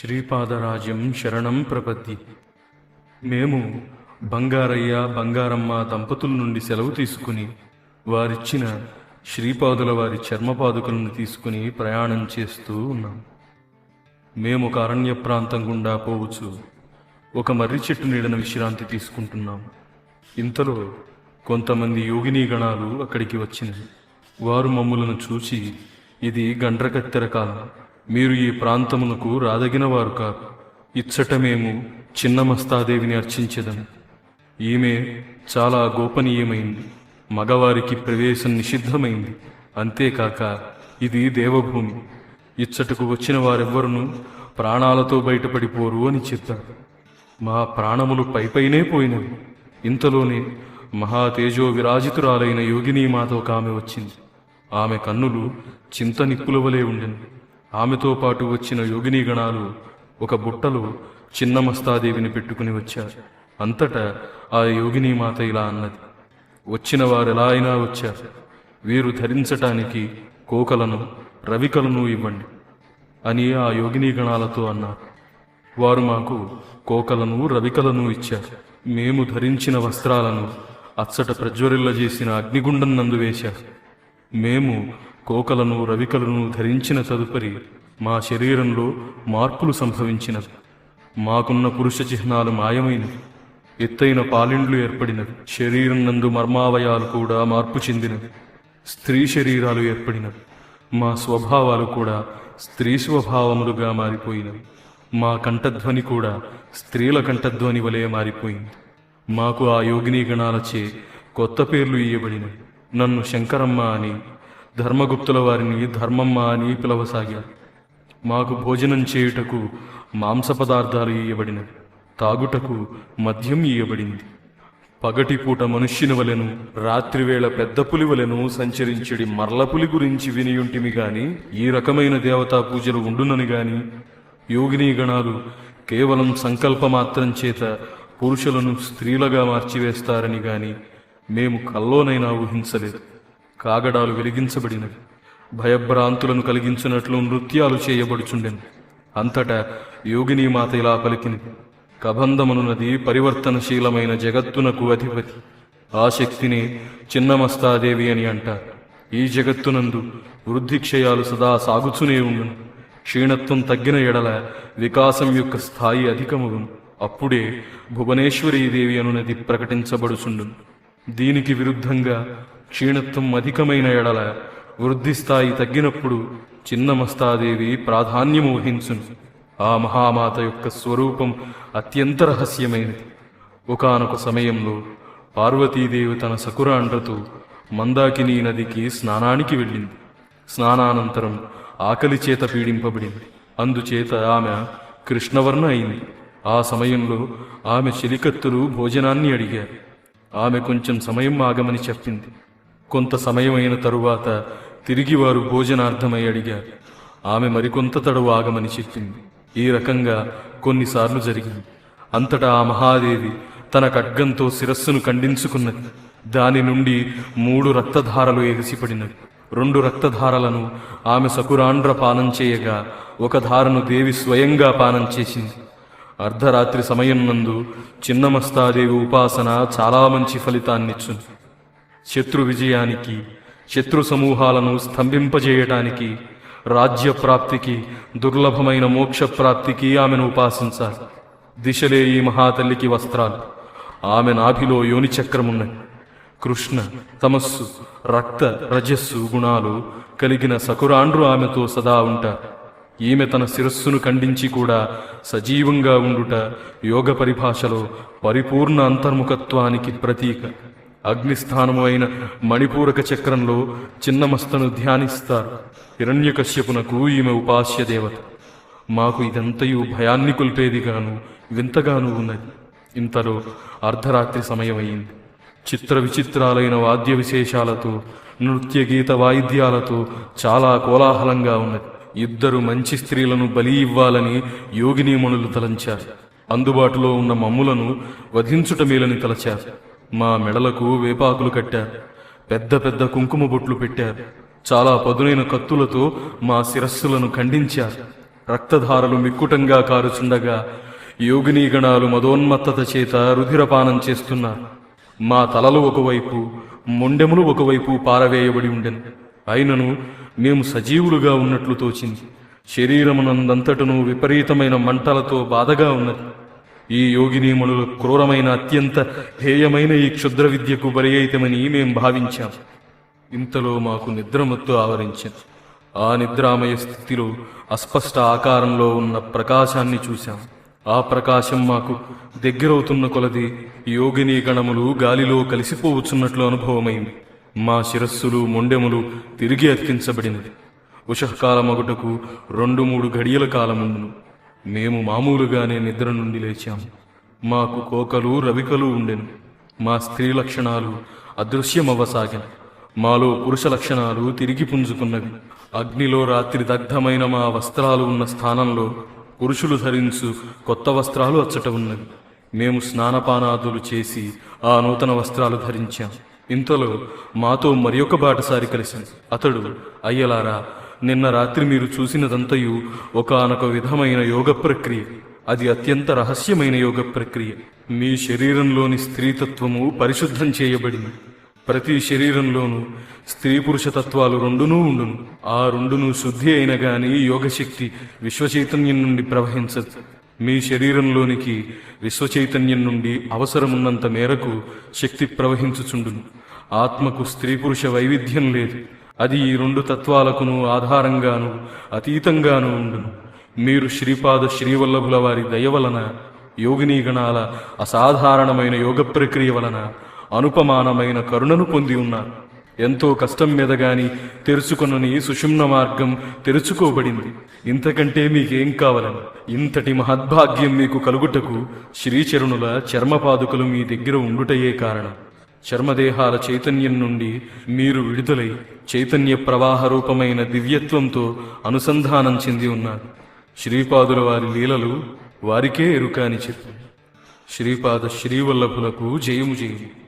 శ్రీపాదరాజ్యం శరణం ప్రపత్తి మేము బంగారయ్య బంగారమ్మ దంపతుల నుండి సెలవు తీసుకుని వారిచ్చిన శ్రీపాదుల వారి చర్మపాదుకలను తీసుకుని ప్రయాణం చేస్తూ ఉన్నాం. మేము ఒక అరణ్య ప్రాంతం గుండా పోవచ్చు. ఒక మర్రి చెట్టు నీడన విశ్రాంతి తీసుకుంటున్నాం. ఇంతలో కొంతమంది యోగిని గణాలు అక్కడికి వచ్చినవి. వారు మమ్ములను చూచి ఇది గండ్రకత్తెర కాలం. మీరు ఈ ప్రాంతమునకు రాదగినవారు కాదు ఇచ్చట మేము చిన్న మస్తాదేవిని ఈమె చాలా గోపనీయమైంది. మగవారికి ప్రవేశం నిషిద్ధమైంది. అంతేకాక ఇది దేవభూమి. ఇచ్చటకు వచ్చిన వారెవ్వరును ప్రాణాలతో బయటపడిపోరు అని చెప్పారు. మా ప్రాణములు పైపైనే పోయినవి. ఇంతలోనే మహాతేజో విరాజితురాలైన యోగిని మాతో ఒక ఆమె వచ్చింది. ఆమె కన్నులు చింత నిప్పుల వలె ఉండెను. ఆమెతో పాటు వచ్చిన యోగిని గణాలు ఒక బుట్టలో చిన్న మస్తాదేవిని పెట్టుకుని వచ్చారు. అంతటా ఆ యోగిని మాత ఇలా అన్నది వచ్చిన వారు ఎలా అయినా వచ్చారు. వీరు ధరించటానికి కోకలను రవికలను ఇవ్వండి అని ఆ యోగిని గణాలతో అన్నారు. వారు మాకు కోకలను రవికలను ఇచ్చారు. మేము ధరించిన వస్త్రాలను అచ్చట ప్రజ్వరిల్లజేసిన అగ్నిగుండం నందు వేశారు. మేము కోకలను రవికలను ధరించిన తదుపరి మా శరీరంలో మార్పులు సంభవించినవి. మాకున్న పురుష చిహ్నాలు మాయమైనవి. ఎత్తైన పాలిండ్లు ఏర్పడినవి. శరీరం నందు మర్మావయాలు కూడా మార్పు చెందినవి. స్త్రీ శరీరాలు ఏర్పడినవి. మా స్వభావాలు కూడా స్త్రీ స్వభావములుగా మారిపోయినవి. మా కంఠధ్వని కూడా స్త్రీల కంఠధ్వని వలె మారిపోయింది. మాకు ఆ యోగిని గణాలచే కొత్త పేర్లు ఇయ్యబడినవి. నన్ను శంకరమ్మ అని ధర్మగుప్తుల వారిని ధర్మమ్మ అని పిలవసాగారు మాకు భోజనం చేయుటకు మాంస పదార్థాలు ఇయ్యబడినవి తాగుటకు మద్యం ఇయ్యబడింది. పగటిపూట మనుష్యుని వలెను రాత్రివేళ పెద్ద పులి వలెను సంచరించుడి మర్లపులి గురించి వినియుంటిమి గాని ఈ రకమైన దేవతా పూజలు ఉండునని గాని యోగిని గణాలు కేవలం సంకల్పమాత్రం చేత పురుషులను స్త్రీలుగా మార్చివేస్తారని గాని మేము కల్లోనైనా ఊహించలేదు. కాగడాలు వెలిగించబడినవి. భయభ్రాంతులను కలిగించినట్లు నృత్యాలు చేయబడుచుండెను. అంతటా యోగిని మాత ఇలా పలికినది. కబంధమనున్నది పరివర్తనశీలమైన జగత్తునకు అధిపతి. ఆ శక్తిని చిన్నమస్తాదేవి అని అంటారు. ఈ జగత్తునందు వృద్ధి క్షయాలు సదా సాగుచునే ఉండును. క్షీణత్వం తగ్గిన ఎడల వికాసం యొక్క స్థాయి అధికమగును. అప్పుడే భువనేశ్వరీదేవి అనునది ప్రకటించబడుచుండును. దీనికి విరుద్ధంగా క్షీణత్వం అధికమైన ఎడల వృద్ధి స్థాయి తగ్గినప్పుడు చిన్నమస్తాదేవి ప్రాధాన్యము వహించును. ఆ మహామాత యొక్క స్వరూపం అత్యంత రహస్యమైనది. ఒకానొక సమయంలో పార్వతీదేవి తన సకురాండ్రతో మందాకిని నదికి స్నానానికి వెళ్ళింది. స్నానానంతరం ఆకలి చేత పీడింపబడింది. అందుచేత ఆమె కృష్ణవర్ణ అయింది. ఆ సమయంలో ఆమె చెలికత్తులు భోజనాన్ని అడిగారు. ఆమె కొంచెం సమయం ఆగమని చెప్పింది. కొంత సమయమైన తరువాత తిరిగి వారు భోజనార్థమై అడిగారు. ఆమె మరికొంత తడవు ఆగమని చెప్పింది. ఈ రకంగా కొన్నిసార్లు జరిగింది. అంతటా ఆ మహాదేవి తన ఖడ్గంతో శిరస్సును ఖండించుకున్నది. దాని నుండి మూడు రక్తధారలు ఎగిసిపడినవి. రెండు రక్తధారలను ఆమె సకురాండ్ర పానం చేయగా ఒక ధారను దేవి స్వయంగా పానం చేసింది. అర్ధరాత్రి సమయం నందు చిన్నమస్తాదేవి ఉపాసన చాలా మంచి ఫలితాన్నిచ్చును. శత్రు విజయానికి శత్రు సమూహాలను స్తంభింపజేయటానికి రాజ్య ప్రాప్తికి దుర్లభమైన మోక్ష ప్రాప్తికి ఆమెను ఉపాసించాలి. దిశలే ఈ మహాతల్లికి వస్త్రాలు. ఆమె నాభిలో యోనిచక్రమున్నాయి కృష్ణ తమస్సు రక్త రజస్సు గుణాలు కలిగిన సకురాండ్రు ఆమెతో సదా ఉంటారు ఈమె తన శిరస్సును ఖండించి కూడా సజీవంగా ఉండుట యోగ పరిభాషలో పరిపూర్ణ అంతర్ముఖత్వానికి ప్రతీక. అగ్నిస్థానము అయిన మణిపూరక చక్రంలో చిన్నమస్తను ధ్యానిస్తారు. హిరణ్యకశ్యపునకు ఈమె ఉపాస్య దేవత మాకు ఇదంతయు భయాన్ని కొల్పేదిగాను వింతగాను ఉన్నది. ఇంతలో అర్ధరాత్రి సమయమైంది చిత్ర విచిత్రాలైన వాద్య విశేషాలతో నృత్య గీత వాయిద్యాలతో చాలా కోలాహలంగా ఉన్నది. ఇద్దరు మంచి స్త్రీలను బలి ఇవ్వాలని యోగినీమణులు తలంచారు. అందుబాటులో ఉన్న మమ్ములను వధించుట మేలని తలచారు. మా మెడలకు వేపాకులు కట్టారు పెద్ద పెద్ద కుంకుమ బొట్లు పెట్టారు చాలా పదునైన కత్తులతో మా శిరస్సులను ఖండించారు రక్తధారలు మిక్కుటంగా కారుచుండగా యోగినీగణాలు మదోన్మత్తత చేత రుధిరపానం చేస్తున్నారు మా తలలు ఒకవైపు మొండెములు ఒకవైపు పారవేయబడి ఉండెను. అయినను మేము సజీవులుగా ఉన్నట్లు తోచింది. శరీరమునందంతటను విపరీతమైన మంటలతో బాధగా ఉన్నది. ఈ యోగినీమణుల క్రూరమైన అత్యంత హేయమైన ఈ క్షుద్ర విద్యకు బలి అయితమని మేం భావించాం. ఇంతలో మాకు నిద్రమత్తు ఆవరించింది. ఆ నిద్రామయ స్థితిలో అస్పష్ట ఆకారంలో ఉన్న ప్రకాశాన్ని చూశాం. ఆ ప్రకాశం మాకు దగ్గరవుతున్న కొలది యోగిని గణములు గాలిలో కలిసిపోవచ్చున్నట్లు అనుభవమైంది. మా శిరస్సులు మొండెములు తిరిగి అతికించబడినది. ఉషకాలమగుటకు రెండు మూడు గడియల కాలముందును. మేము మామూలుగానే నిద్ర నుండి లేచాము మాకు కోకలు రవికలు ఉండెను. మా స్త్రీ లక్షణాలు అదృశ్యమవ్వసాగాను మాలో పురుష లక్షణాలు తిరిగి పుంజుకున్నవి. అగ్నిలో రాత్రి దగ్ధమైన మా వస్త్రాలు ఉన్న స్థానంలో పురుషులు ధరించు కొత్త వస్త్రాలు అచ్చట ఉన్నవి. మేము స్నానపానాదులు చేసి ఆ నూతన వస్త్రాలు ధరించాం. ఇంతలో మాతో మరి ఒక బాటసారి కలిసింది. అతడు అయ్యలారా నిన్న రాత్రి మీరు చూసినదంతయు ఒకనొక విధమైన యోగ ప్రక్రియ. అది అత్యంత రహస్యమైన యోగ ప్రక్రియ. మీ శరీరంలోని స్త్రీతత్వము పరిశుద్ధం చేయబడింది ప్రతి శరీరంలోనూ స్త్రీ పురుష తత్వాలు రెండునూ ఉండును. ఆ రెండును శుద్ధి అయిన గాని యోగశక్తి విశ్వచైతన్యం నుండి ప్రవహించదు. మీ శరీరంలోనికి విశ్వచైతన్యం నుండి అవసరమున్నంత మేరకు శక్తి ప్రవహించుచుండును. ఆత్మకు స్త్రీ పురుష వైవిధ్యం లేదు. అది ఈ రెండు తత్వాలకును ఆధారంగాను అతీతంగాను ఉండును. మీరు శ్రీపాద శ్రీవల్లభుల వారి దయ వలన యోగినీగణాల అసాధారణమైన యోగ ప్రక్రియ వలన అనుపమానమైన కరుణను పొంది ఉన్నారు. ఎంతో కష్టం మీద గాని తెరుచుకొనని సుషుమ్న మార్గం తెరుచుకోబడింది. ఇంతకంటే మీకేం కావాలని? ఇంతటి మహద్భాగ్యం మీకు కలుగుటకు శ్రీచరుణుల చర్మపాదుకలు మీ దగ్గర ఉండుటయే కారణం. చర్మదేహాల చైతన్యం నుండి మీరు విడుదలై చైతన్య ప్రవాహ రూపమైన దివ్యత్వంతో అనుసంధానం చెంది ఉన్నారు. శ్రీపాదుల వారి లీలలు వారికే ఎరుక అని చెప్పి. శ్రీపాద శ్రీవల్లభులకు జయము జయము